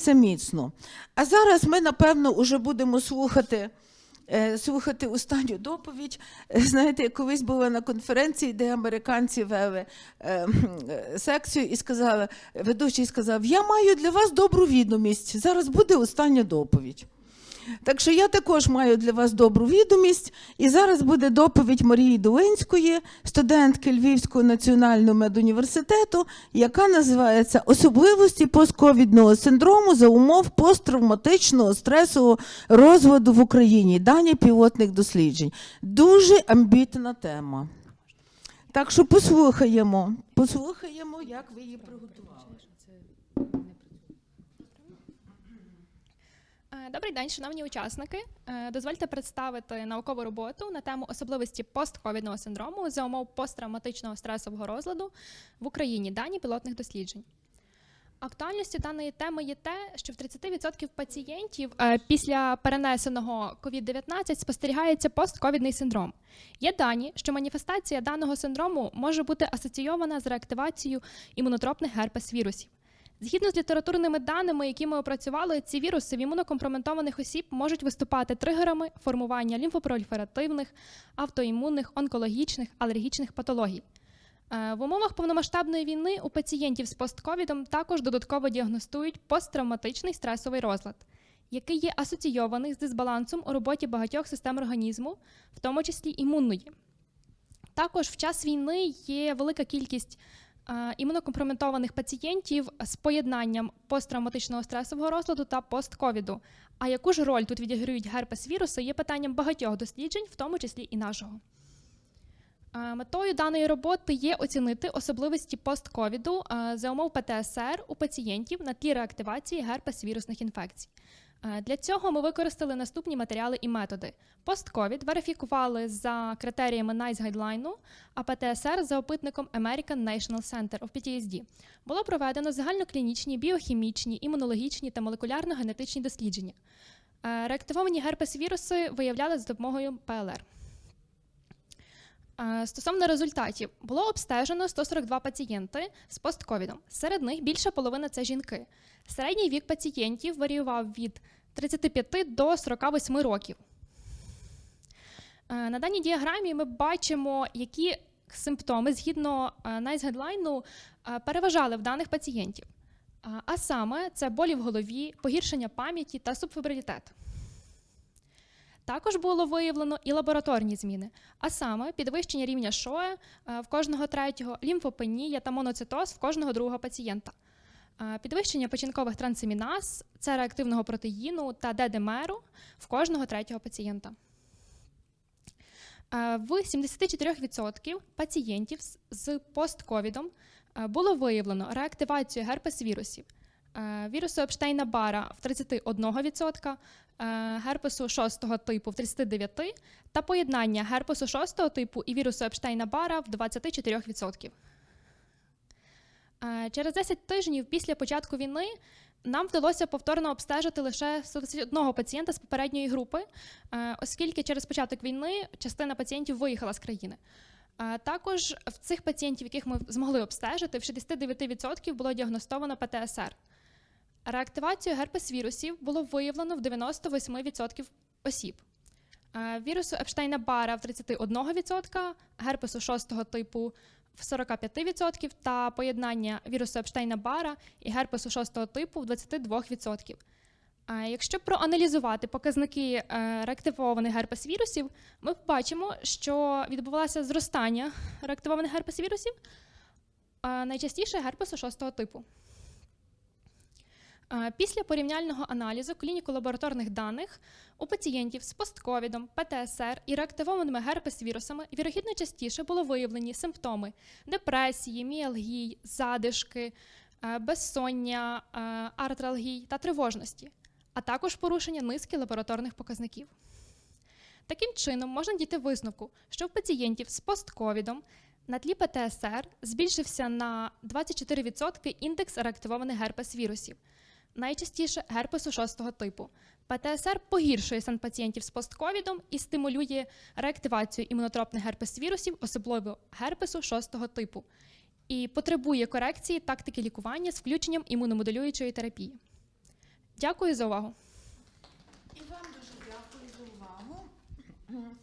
Це міцно. А зараз ми, напевно, вже будемо слухати, е, слухати останню доповідь. Е, Знаєте, я колись була на конференції, де американці вели е, секцію і сказали, ведучий сказав: Я маю для вас добру відомість. Зараз буде остання доповідь. Так що я також маю для вас добру відомість. І зараз буде доповідь Марії Долинської, студентки Львівського національного медуніверситету, яка називається Особливості постковідного синдрому за умов посттравматичного стресового розладу в Україні. Дані пілотних досліджень. Дуже амбітна тема. Так що послухаємо, послухаємо, як ви її приготували. Добрий день, шановні учасники. Е, Дозвольте представити наукову роботу на тему особливості постковідного синдрому за умов посттравматичного стресового розладу в Україні. Дані пілотних досліджень. Актуальністю даної теми є те, що в 30% пацієнтів е, після перенесеного COVID-19 спостерігається постковідний синдром. Є дані, що маніфестація даного синдрому може бути асоційована з реактивацією імунотропних герпес-вірусів. Згідно з літературними даними, які ми опрацювали, ці віруси в імунокомпрометованих осіб можуть виступати тригерами формування лімфопроліферативних, автоімунних, онкологічних, алергічних патологій. Е, В умовах повномасштабної війни у пацієнтів з постковідом також додатково діагностують посттравматичний стресовий розлад, який є асоційований з дисбалансом у роботі багатьох систем організму, в тому числі імунної. Також в час війни є велика кількість імунокомпрометованих пацієнтів з поєднанням посттравматичного стресового розладу та постковіду. А яку ж роль тут відіграють герпес-віруси, є питанням багатьох досліджень, в тому числі і нашого. Е, Метою даної роботи є оцінити особливості постковіду е, за умов ПТСР у пацієнтів на тлі реактивації герпес-вірусних інфекцій. Е, Для цього ми використали наступні матеріали і методи. Постковід верифікували за критеріями NICE Guideline, а ПТСР за опитником American National Center of PTSD. Було проведено загальноклінічні, біохімічні, імунологічні та молекулярно-генетичні дослідження. Е, Реактивовані герпес-віруси виявляли з допомогою ПЛР. Е, Стосовно результатів, було обстежено 142 пацієнти з постковідом. Серед них більша половина це жінки. Середній вік пацієнтів варіював від 35 до 48 років. Е, На даній діаграмі ми бачимо, які симптоми згідно е, е, переважали в даних пацієнтів. А- саме це болі в голові, погіршення пам'яті та субфібрилітет. Також було виявлено і лабораторні зміни, а саме підвищення рівня ШОЕ в кожного третього, лімфопенія та моноцитоз в кожного другого пацієнта, Е, підвищення печінкових трансаміназ, це реактивного протеїну та ДДМРу в кожного третього пацієнта. Е, В 74% пацієнтів з- постковідом е, було виявлено реактивацію герпес-вірусів. Е, Вірусу Епштейна Бара в 31%, е, герпесу 6 типу в 39% та поєднання герпесу 6 типу і вірусу Епштейна Бара в 24%. Е, Через 10 тижнів після початку війни нам вдалося повторно обстежити лише 121 пацієнта з попередньої групи, е, оскільки через початок війни частина пацієнтів виїхала з країни. Е, Також в цих пацієнтів, яких ми змогли обстежити, в 69% було діагностовано ПТСР. Реактивацію герпес-вірусів було виявлено в 98% осіб. Е, Вірусу Епштейна Бара в 31%, герпесу 6 типу в 45% та поєднання вірусу Епштейна Бара і герпесу 6 типу в 22%. Якщо проаналізувати показники е, реактивованих герпес-вірусів, ми побачимо, що відбувалося зростання реактивованих герпес-вірусів, найчастіше герпесу 6 типу. Е, Після порівняльного аналізу клініко-лабораторних даних у пацієнтів з постковідом, ПТСР і реактивованими герпес-вірусами вірогідно частіше було виявлені симптоми депресії, міалгій, задишки, е, безсоння, е, артралгій та тривожності, а також порушення низки лабораторних показників. Таким чином, можна дійти висновку, що в пацієнтів з постковідом на тлі ПТСР збільшився на 24% індекс реактивованих герпес-вірусів, найчастіше герпесу 6 типу. ПТСР погіршує стан пацієнтів з постковідом і стимулює реактивацію імунотропних герпес-вірусів, особливо герпесу 6 типу, і потребує корекції тактики лікування з включенням імуномодулюючої терапії. Дякую за увагу. І вам дуже дякую за увагу.